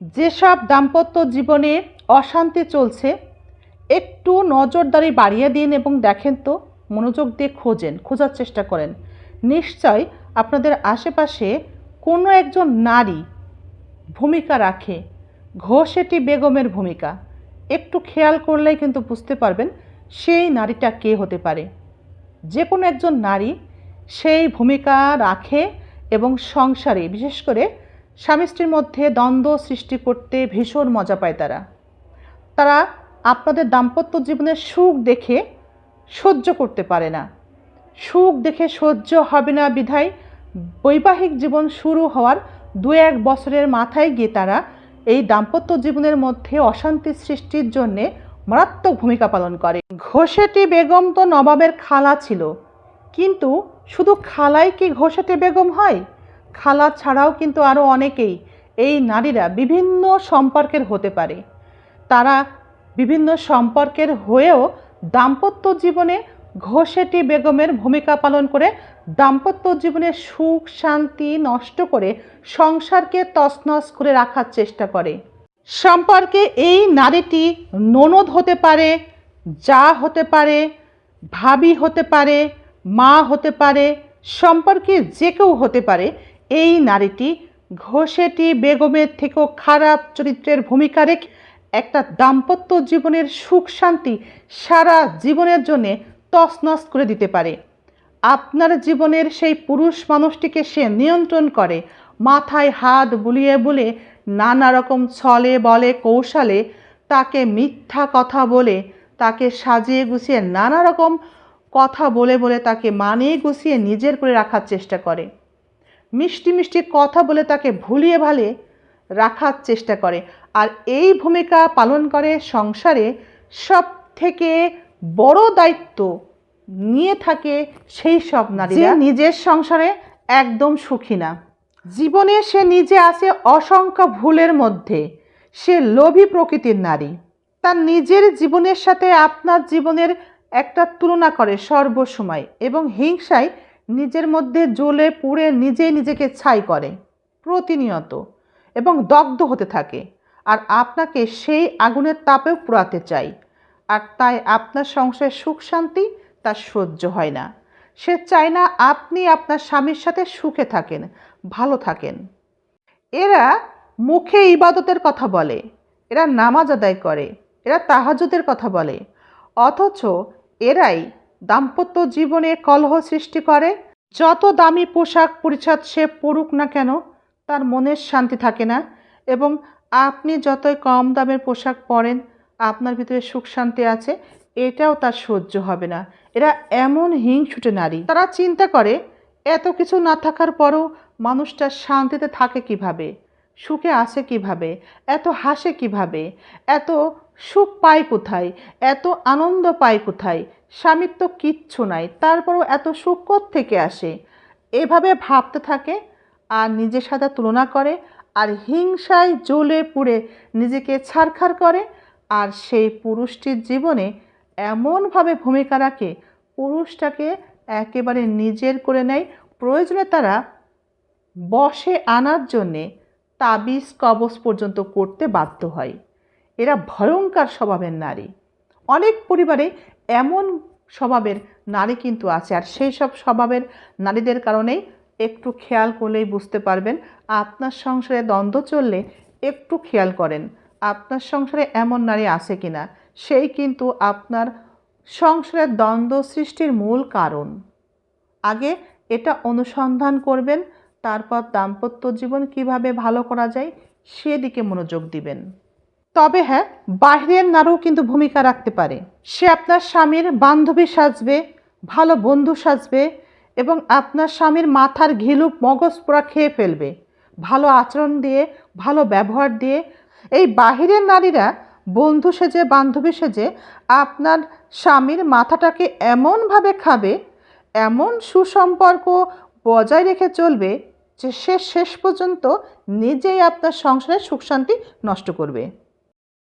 যেসব দাম্পত্য জীবনে অশান্তি চলছে, একটু নজরদারি বাড়িয়ে দিন এবং দেখেন তো, মনোযোগ দিয়ে খোঁজেন, খোঁজার চেষ্টা করেন। নিশ্চয় আপনাদের আশেপাশে কোনো একজন নারী ভূমিকা রাখে, ঘোষেটি বেগমের ভূমিকা। একটু খেয়াল করলেই কিন্তু বুঝতে পারবেন সেই নারীটা কে হতে পারে। যে কোনো একজন নারী সেই ভূমিকা রাখে এবং সংসারে, বিশেষ করে স্বামী স্ত্রীর মধ্যে দ্বন্দ্ব সৃষ্টি করতে ভীষণ মজা পায় তারা। তারা আপনাদের দাম্পত্য জীবনের সুখ দেখে সহ্য করতে পারে না। সুখ দেখে সহ্য হবে না বিধায় বৈবাহিক জীবন শুরু হওয়ার দু এক বছরের মাথায় গিয়ে তারা এই দাম্পত্য জীবনের মধ্যে অশান্তি সৃষ্টির জন্যে মারাত্মক ভূমিকা পালন করে। ঘোষেটি বেগম তো নবাবের খালা ছিল। কিন্তু শুধু খালাই কি ঘোষেটি বেগম হয়? খালা ছাড়াও কিন্তু আরও অনেকেই এই নারীরা বিভিন্ন সম্পর্কের হতে পারে। তারা বিভিন্ন সম্পর্কের হয়েও দাম্পত্য জীবনে ঘোষেটি বেগমের ভূমিকা পালন করে, দাম্পত্য জীবনে সুখ, শান্তি নষ্ট করে সংসারকে তছনছ করে রাখার চেষ্টা করে। সম্পর্কে এই নারীটি ননদ হতে পারে, যা হতে পারে, ভাবি হতে পারে, মা হতে পারে, সম্পর্কে যে কেউ হতে পারে এই নারীটি ঘোষেটি বেগমের থেকেও খারাপ চরিত্রের ভূমিকা রেখে একটা দাম্পত্য জীবনের সুখ শান্তি সারা জীবনের জন্যে তছনছ করে দিতে পারে। আপনার জীবনের সেই পুরুষ মানুষটিকে সে নিয়ন্ত্রণ করে, মাথায় হাত বুলিয়ে বলে নানা রকম ছলে বলে কৌশলে তাকে মিথ্যা কথা বলে, তাকে সাজিয়ে গুছিয়ে নানা রকম কথা বলে বলে তাকে মানিয়ে গুছিয়ে নিজের করে রাখার চেষ্টা করে। মিষ্টি মিষ্টি কথা বলে তাকে ভুলিয়ে ভালে রাখার চেষ্টা করে। আর এই ভূমিকা পালন করে সংসারে সব থেকে বড় দায়িত্ব নিয়ে থাকে সেই সব নারী নিজের সংসারে একদম সুখী না। জীবনে সে নিজে আছে অসংখ্য ভুলের মধ্যে। সে লোভী প্রকৃতির নারী। তার নিজের জীবনের সাথে আপনার জীবনের একটা তুলনা করে সর্বসময় এবং হিংসায় নিজের মধ্যে জ্বলে পুড়ে নিজেই নিজেকে ছাই করে, প্রতিনিয়ত, এবং দগ্ধ হতে থাকে। আর আপনাকে সেই আগুনের তাপেও পোড়াতে চাই। আর তাই আপনার সংসারে সুখ শান্তি তার সহ্য হয় না। সে চায় না আপনি আপনার স্বামীর সাথে সুখে থাকেন, ভালো থাকেন। এরা মুখে ইবাদতের কথা বলে, এরা নামাজ আদায় করে, এরা তাহাজুদের কথা বলে। অথচ এরাই দাম্পত্য জীবনে কলহ সৃষ্টি করে, যত দামি পোশাক পরিচ্ছদ সে পড়ুক না কেন, তার মনের শান্তি থাকে না এবং আপনি যতই কম দামের পোশাক পরেন, আপনার ভিতরে সুখ শান্তি আছে, এটাও তার সহ্য হবে না। এরা এমন হিংসুটে নারী। তারা চিন্তা করে, এত কিছু না থাকার পরও মানুষটা শান্তিতে থাকে কীভাবে? সুখে আসে কীভাবে? এত হাসে কীভাবে? এত সুখ পায় কোথায়? এত আনন্দ পায় কোথায়? স্বামীর তো কিচ্ছু নাই, তারপরও এত সুখ থেকে আসে? এভাবে ভাবতে থাকে, আর নিজের সাথে তুলনা করে, আর হিংসায় জ্বলে পুড়ে নিজেকে ছারখার করে, আর সেই পুরুষটির জীবনে এমনভাবে ভূমিকা রাখে, পুরুষটাকে একেবারে নিজের করে নেয়। প্রয়োজনে তারা বসে আনার জন্যে তাবিজ কবজ পর্যন্ত করতে বাধ্য হয়। এরা ভয়ঙ্কর স্বভাবের নারী। অনেক পরিবারে এমন স্বভাবের নারী কিন্তু আছে, আর সেই সব স্বভাবের নারীদের কারণেই একটু খেয়াল করলেই বুঝতে পারবেন, আপনার সংসারে দ্বন্দ্ব চললে একটু খেয়াল করেন, আপনার সংসারে এমন নারী আছে কি না সেই কিন্তু আপনার সংসারের দ্বন্দ্ব সৃষ্টির মূল কারণ। আগে এটা অনুসন্ধান করবেন তারপর দাম্পত্য জীবন কীভাবে ভালো করা যায় সেদিকে মনোযোগ দিবেন। তবে হ্যাঁ বাইরের নারও কিন্তু ভূমিকা রাখতে পারে। সে আপনার স্বামীর বান্ধবী সাজবে, ভালো বন্ধু সাজবে এবং আপনার স্বামীর মাথার ঘিলু মগজ পোড়া খেয়ে ফেলবে। ভালো আচরণ দিয়ে, ভালো ব্যবহার দিয়ে এই বাহিরের নারীরা বন্ধু সেজে, বান্ধবী সেজে আপনার স্বামীর মাথাটাকে এমনভাবে খাবে, এমন সুসম্পর্ক বজায় রেখে চলবে যে শেষ শেষ পর্যন্ত নিজেই আপনার সংসারে সুখ শান্তি নষ্ট করবে।